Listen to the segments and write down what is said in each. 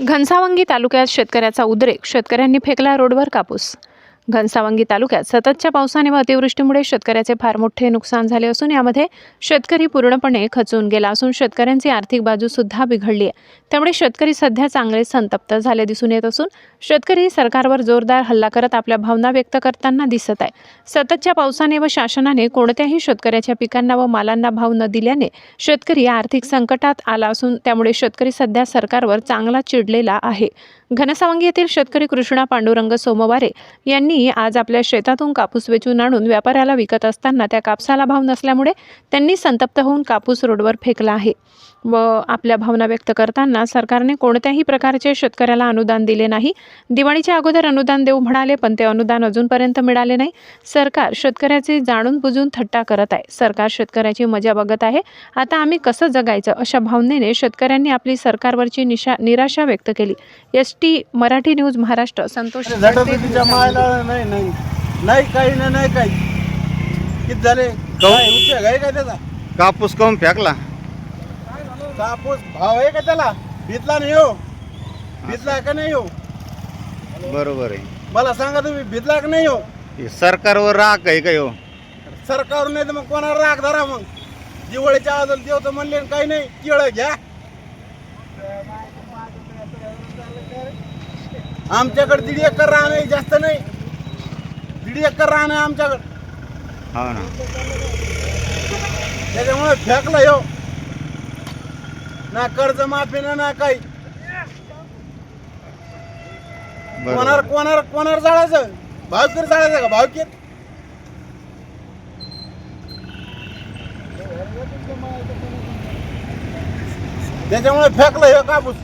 घनसावंगी तालुक्यात शेतकऱ्याचा उद्रेक. शेतकऱ्यांनी फेकला रोडवर कापूस घनसावंगी तालुक्यात सततच्या पावसाने व अतिवृष्टीमुळे शेतकऱ्याचे फार मोठे नुकसान झाले असून यामध्ये शेतकरी पूर्णपणे खचून गेला असून शेतकऱ्यांची आर्थिक बाजू सुद्धा बिघडली आहे. त्यामुळे शेतकरी सध्या चांगले संतप्त झाले दिसून येत असून शेतकरी सरकारवर जोरदार हल्ला करत आपल्या भावना व्यक्त करताना दिसत आहे. सततच्या पावसाने व शासनाने कोणत्याही शेतकऱ्याच्या पिकांना व मालांना भाव न दिल्याने शेतकरी आर्थिक संकटात आला असून त्यामुळे शेतकरी सध्या सरकारवर चांगला चिडलेला आहे. घनसावंगी येथील शेतकरी कृष्णा पांडुरंग सोमवारे यांनी आज आपल्या शेतातून कापूस वेचून आणून व्यापाऱ्याला विकत असताना त्या कापसाला भाव नसल्यामुळे त्यांनी संतप्त होऊन कापूस रोडवर फेकला आहे. व आपल्या भावना व्यक्त करताना सरकारने कोणत्याही प्रकारचे शेतकऱ्याला अनुदान दिले नाही. दिवाळीच्या अगोदर अनुदान देऊ म्हणाले पण ते अनुदान अजूनपर्यंत मिळाले नाही. सरकार शेतकऱ्याचे जाणून बुजून थट्टा करत आहे. सरकार शेतकऱ्याची मजा बघत आहे. आता आम्ही कसं जगायचं अशा भावनेने शेतकऱ्यांनी आपली सरकारवरची निशा निराशा व्यक्त केली. S T Marathi news Maharashtra Santosh तिच्या मायला नाही नाही. नाही काही नाही नाही काही. किती झाले? काय उपयोग आहे का त्याचा? कापूस काऊन फेकला? कापूस भाव आहे का त्याला? भिजला नाही हो. भिजला का नाही हो? बरोबर आहे. मला सांगा तुम्ही भिजला का नाही हो? हे सरकारवर राग आहे का हो? सरकार नाही तर मग कोणाला राग धरा मग? दिवाळीच्या अजून देव तर म्हणले काही नाही केळ घ्या. आमच्याकडे दीड एकर रान आहे जास्त नाही. दीड एकर रान आहे आमच्याकडे. हो ना. त्याच्यामुळे फेकलं हो ना कर्ज माफी ना ना काही. कोणावर कोणावर कोणावर जाळायचं? भावकीर जाळायचं का भावकीर त्याच्यामुळे फेकलं हे कापूस.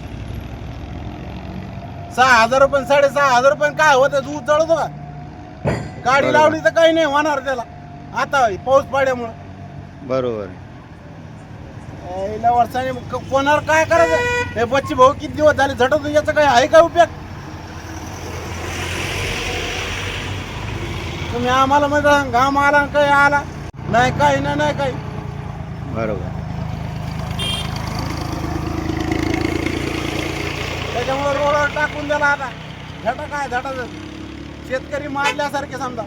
सहा हजार रुपये साडेसहा हजार रुपये काय होतं दूध जळतो का? गाडी बरोबर. लावली तर काही नाही होणार त्याला. आता पाऊस पाड्यामुळे बरोबर. वर्षाने क- कोणावर काय करायचं? हे बच्ची भाऊ किती दिवस झाले झटत याचा काय आहे का उपयोग? तुम्ही आम्हाला म्हणजे घाम आला आणि काही आला. नाही काही नाही नाही काही. बरोबर त्याच्यामुळे रोडवर टाकून दिला आता. झटा काय झटाच शेतकरी मारल्यासारखे समजा.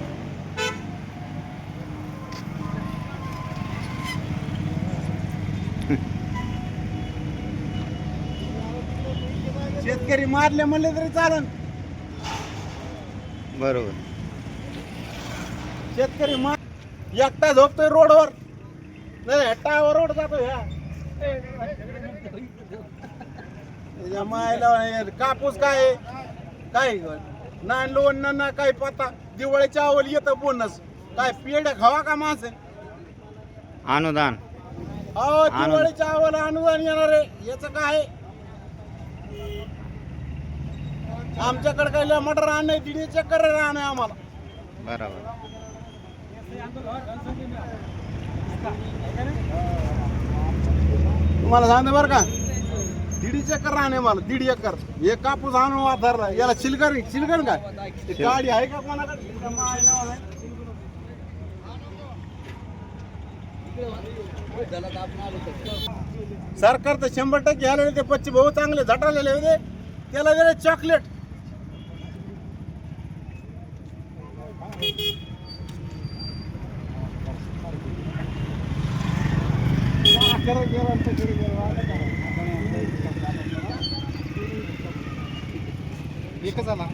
शेतकरी मारले म्हणले तरी चालन. बरोबर. शेतकरी मार एकटा झोपतोय रोडवर. नाही टावर रोड जातो ह्या मायला हे कापूस काय? काय ना लोन ना काय पत्ता? दिवाळीच्या अवल येतं बोनस. काय पेढ्या खावा का माणसं? अनुदान. अहो दिवाळीच्या अवल अनुदान येणार आहे. याचं काय? आमच्याकडे काय मटर आण नाही दीड चक्कर राहण आम्हाला. बरोबर. तुम्हाला सांगते बरं का? दीड एकर राहणे मला दीड एकर. हे कापूस आणून वापरला. याला चिलकर चिलकर काय? ते गाडी आहे का कोणाकडे? सरकार तर शंभर टक्के आलेले ते पच्ची भाऊ चांगले झटालेले होते. त्याला दिले चॉकलेट गेला एकच आला.